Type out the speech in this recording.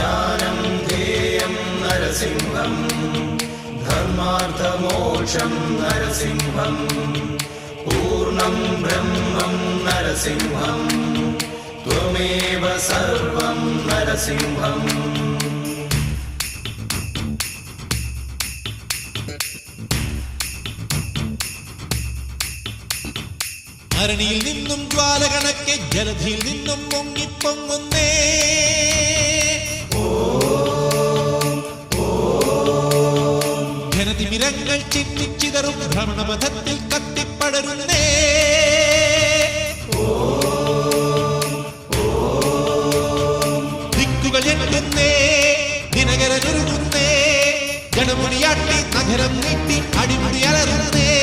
ധ്യാനം ധേയം നരസിംഹം. ധർമാർത്ഥമോക്ഷം നരസിംഹം. പൂർണം ബ്രഹ്മം നരസിംഹം. ത്വമേവ സർവം നരസിംഹം. അരണിയിൽ നിന്നും ജ്വാല കണക്കെ ജലധിയിൽ നിന്നും മുങ്ങിപ്പൊങ്ങുന്നേ ഘനതിമിരങ്ങൾ ചിന്നിച്ചിതറും ഭ്രമണപഥത്തിൽ കത്തിപ്പടരുന്നേ. ദിക്കുകൾ എണ്ണുന്നേ ദിനകരനൊരുങ്ങുന്നേ ജനമുടിയാട്ടി നഗരം നീട്ടി അടിമുടി അലറുന്നേ.